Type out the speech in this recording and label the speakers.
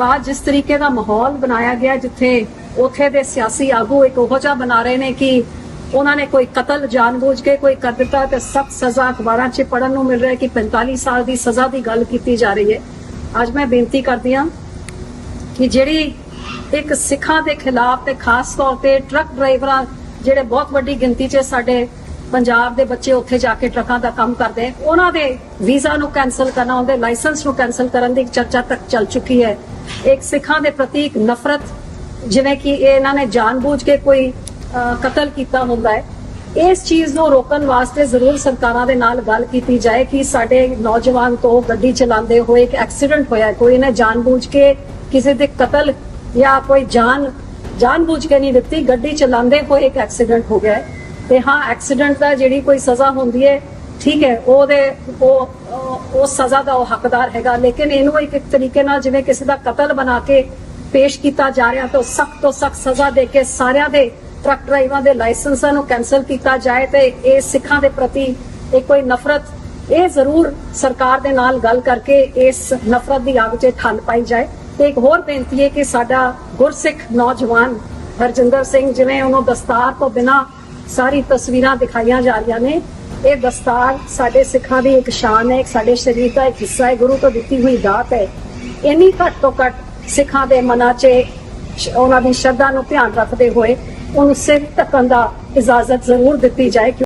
Speaker 1: ਬਾਅਦ ਜਿਸ ਤਰੀਕੇ ਦਾ ਮਾਹੌਲ ਬਣਾਇਆ ਗਿਆ ਜਿੱਥੇ ਉਥੇ ਦੇ ਸਿਆਸੀ ਆਗੂ ਇੱਕ ਉਹੋ ਜਿਹਾ ਬਣਾ ਰਹੇ ਨੇ ਕਿ ਉਹਨਾਂ ਨੇ ਕੋਈ ਕਤਲ ਜਾਣਬੁੱਝ ਕੇ ਕੋਈ ਕਰ ਦਿੱਤਾ ਤੇ ਸਖਤ ਸਜ਼ਾ ਅਖਬਾਰਾਂ 'ਚ ਪੜਨ ਨੂੰ ਮਿਲ ਰਿਹਾ ਕਿ 45 ਸਾਲ ਦੀ ਸਜ਼ਾ ਦੀ ਗੱਲ ਕੀਤੀ ਜਾ ਰਹੀ ਹੈ। ਅੱਜ ਮੈਂ ਬੇਨਤੀ ਕਰਦੀ ਹਾਂ ਕਿ ਜਿਹੜੀ ਇੱਕ ਸਿੱਖਾਂ ਦੇ ਖਿਲਾਫ ਤੇ ਖਾਸ ਤੌਰ ਤੇ ਟਰੱਕ ਡਰਾਈਵਰਾਂ ਜਿਹੜੇ ਬਹੁਤ ਵੱਡੀ ਗਿਣਤੀ 'ਚ ਸਾਡੇ ਪੰਜਾਬ ਦੇ ਬੱਚੇ ਉੱਥੇ ਜਾ ਕੇ ਟਰੱਕਾਂ ਦਾ ਕੰਮ ਕਰਦੇ ਉਹਨਾਂ ਦੇ ਵੀਜ਼ਾ ਨੂੰ ਕੈਨਸਲ ਕਰਨਾ ਉਹਦੇ ਲਾਇਸੈਂਸ ਨੂੰ ਕੈਨਸਲ ਕਰਨ ਦੀ ਚਰਚਾ ਤੱਕ ਚੱਲ ਚੁੱਕੀ ਹੈ। ਇੱਕ ਸਿੱਖਾਂ ਦੇ ਪ੍ਰਤੀ ਇੱਕ ਨਫ਼ਰਤ ਜਿਵੇਂ ਕਿ ਇਹ ਇਹਨਾਂ ਨੇ ਜਾਣਬੁੱਝ ਕੇ ਕੋਈ ਕਤਲ ਕੀਤਾ ਹੁੰਦਾ ਹੈ। ਇਸ ਚੀਜ਼ ਨੂੰ ਰੋਕਣ ਵਾਸਤੇ ਜ਼ਰੂਰ ਸਰਕਾਰਾਂ ਦੇ ਨਾਲ ਗੱਲ ਕੀਤੀ ਜਾਏ ਕਿ ਸਾਡੇ ਨੌਜਵਾਨ ਤੋਂ ਗੱਡੀ ਚਲਾਉਂਦੇ ਹੋਏ ਇੱਕ ਐਕਸੀਡੈਂਟ ਹੋਇਆ ਹੈ, ਕੋਈ ਨੇ ਜਾਣਬੁੱਝ ਕੇ ਕਿਸੇ ਦੇ ਕਤਲ ਜਾਂ ਕੋਈ ਜਾਨ ਜਾਣਬੁੱਝ ਕੇ ਨਹੀਂ ਦਿੱਤੀ ਗੱਡੀ ਚਲਾਉਂਦੇ ਹੋਏ ਇੱਕ ਐਕਸੀਡੈਂਟ ਹੋ ਗਿਆ ਹੈ। ਤੇ ਹਾਂ ਐਕਸੀਡੈਂਟ ਦਾ ਜਿਹੜੀ ਕੋਈ ਸਜ਼ਾ ਹੁੰਦੀ ਹੈ, ਠੀਕ ਹੈ, ਉਹਦੇ, ਉਹ, ਉਹ- ਸਜ਼ਾ ਦਾ ਉਹ ਹੱਕਦਾਰ ਹੈਗਾ, ਲੇਕਿਨ ਇਹਨੂੰ ਇੱਕ ਤਰੀਕੇ ਨਾਲ ਜਿਵੇਂ ਕਿਸੇ ਦਾ ਕਤਲ ਬਣਾ ਕੇ ਪੇਸ਼ ਕੀਤਾ ਜਾ ਰਿਹਾ, ਤਾਂ ਸਖਤ ਤੋਂ ਸਖਤ ਸਜ਼ਾ ਦੇ ਕੇ ਸਾਰਿਆਂ ਦੇ ਟਰੱਕ ਡਰਾਈਵਰਾਂ ਦੇ ਲਾਇਸੈਂਸਾਂ ਨੂੰ ਕੈਨਸਲ ਕੀਤਾ ਜਾਏ ਤੇ ਇਹ ਸਿੱਖਾਂ ਦੇ ਪ੍ਰਤੀ ਇਹ ਕੋਈ ਨਫ਼ਰਤ, ਇਹ ਜ਼ਰੂਰ ਸਰਕਾਰ ਦੇ ਨਾਲ ਗੱਲ ਕਰਕੇ ਇਸ ਨਫ਼ਰਤ ਦੀ ਆਗ 'ਚ ਠੰਡ ਪਾਈ ਜਾਏ। ਤੇ ਇੱਕ ਹੋਰ ਬੇਨਤੀ ਹੈ ਕਿ ਸਾਡਾ ਗੁਰਸਿੱਖ ਨੌਜਵਾਨ ਹਰਜਿੰਦਰ ਸਿੰਘ, ਜਿਵੇਂ ਉਹਨੂੰ ਦਸਤਾਰ ਤੋਂ ਬਿਨਾ ਸਾਰੀ ਤਸਵੀਰਾਂ ਦਿਖਾਈਆਂ ਜਾ ਰਹੀਆਂ ਨੇ। ਇਹ ਦਸਤਾਰ ਸਾਡੇ ਸਿੱਖਾਂ ਦੀ ਇੱਕ ਸ਼ਾਨ ਹੈ ਸਾਡੇ ਸਰੀਰ ਦਾ ਇੱਕ ਹਿੱਸਾ ਹੈ, ਗੁਰੂ ਤੋਂ ਦਿੱਤੀ ਹੋਈ ਦਾਤ ਹੈ। ਇੰਨੀ ਘੱਟ ਤੋਂ ਘੱਟ ਸਿੱਖਾਂ ਦੇ ਮਨਾਂ 'ਚ ਉਹਨਾਂ ਦੀ ਸ਼ਰਧਾ ਨੂੰ ਧਿਆਨ ਰੱਖਦੇ ਹੋਏ ਉਹਨੂੰ ਸਿਰ ਢੱਕਣ ਦਾ ਇਜਾਜ਼ਤ ਜ਼ਰੂਰ ਦਿੱਤੀ ਜਾਏ